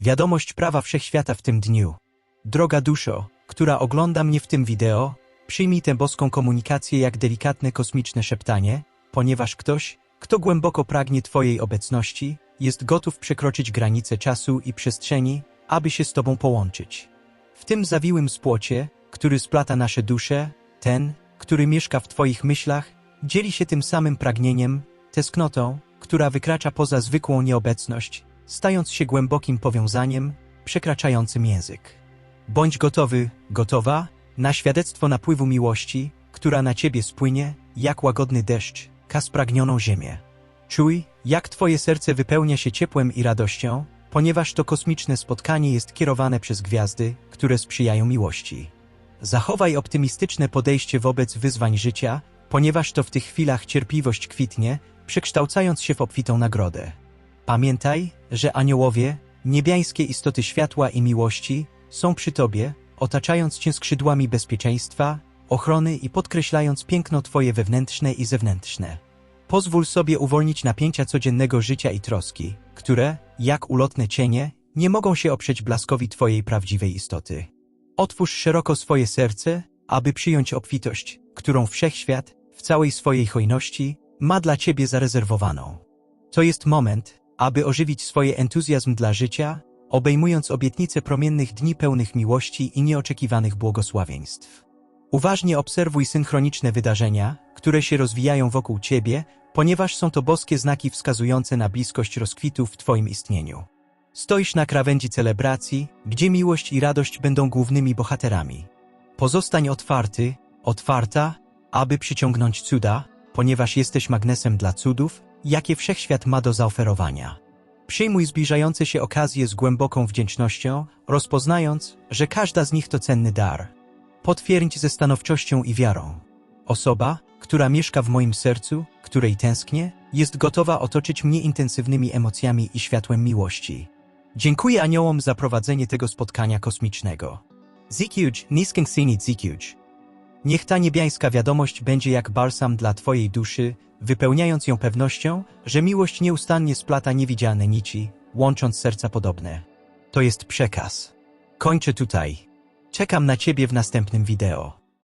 Wiadomość prawa wszechświata w tym dniu. Droga duszo, która ogląda mnie w tym wideo, przyjmij tę boską komunikację jak delikatne kosmiczne szeptanie, ponieważ ktoś, kto głęboko pragnie Twojej obecności, jest gotów przekroczyć granice czasu i przestrzeni, aby się z Tobą połączyć. W tym zawiłym spłocie, który splata nasze dusze, ten, który mieszka w Twoich myślach, dzieli się tym samym pragnieniem, tęsknotą, która wykracza poza zwykłą nieobecność, stając się głębokim powiązaniem, przekraczającym język. Bądź gotowy, gotowa na świadectwo napływu miłości, która na Ciebie spłynie, jak łagodny deszcz, ka spragnioną ziemię. Czuj, jak Twoje serce wypełnia się ciepłem i radością, ponieważ to kosmiczne spotkanie jest kierowane przez gwiazdy, które sprzyjają miłości. Zachowaj optymistyczne podejście wobec wyzwań życia, ponieważ to w tych chwilach cierpliwość kwitnie, przekształcając się w obfitą nagrodę. Pamiętaj, że aniołowie, niebiańskie istoty światła i miłości, są przy Tobie, otaczając Cię skrzydłami bezpieczeństwa, ochrony i podkreślając piękno Twoje wewnętrzne i zewnętrzne. Pozwól sobie uwolnić napięcia codziennego życia i troski, które, jak ulotne cienie, nie mogą się oprzeć blaskowi Twojej prawdziwej istoty. Otwórz szeroko swoje serce, aby przyjąć obfitość, którą wszechświat, w całej swojej hojności, ma dla Ciebie zarezerwowaną. To jest moment, aby ożywić swoje entuzjazm dla życia, obejmując obietnice promiennych dni pełnych miłości i nieoczekiwanych błogosławieństw. Uważnie obserwuj synchroniczne wydarzenia, które się rozwijają wokół Ciebie, ponieważ są to boskie znaki wskazujące na bliskość rozkwitu w Twoim istnieniu. Stoisz na krawędzi celebracji, gdzie miłość i radość będą głównymi bohaterami. Pozostań otwarty, otwarta, aby przyciągnąć cuda, ponieważ jesteś magnesem dla cudów, jakie wszechświat ma do zaoferowania. Przyjmuj zbliżające się okazje z głęboką wdzięcznością, rozpoznając, że każda z nich to cenny dar. Potwierdź ze stanowczością i wiarą. Osoba, która mieszka w moim sercu, której tęsknię, jest gotowa otoczyć mnie intensywnymi emocjami i światłem miłości. Dziękuję aniołom za prowadzenie tego spotkania kosmicznego. Zikuj, nisking sinit zikuj. Niech ta niebiańska wiadomość będzie jak balsam dla Twojej duszy, wypełniając ją pewnością, że miłość nieustannie splata niewidzialne nici, łącząc serca podobne. To jest przekaz. Kończę tutaj. Czekam na Ciebie w następnym wideo.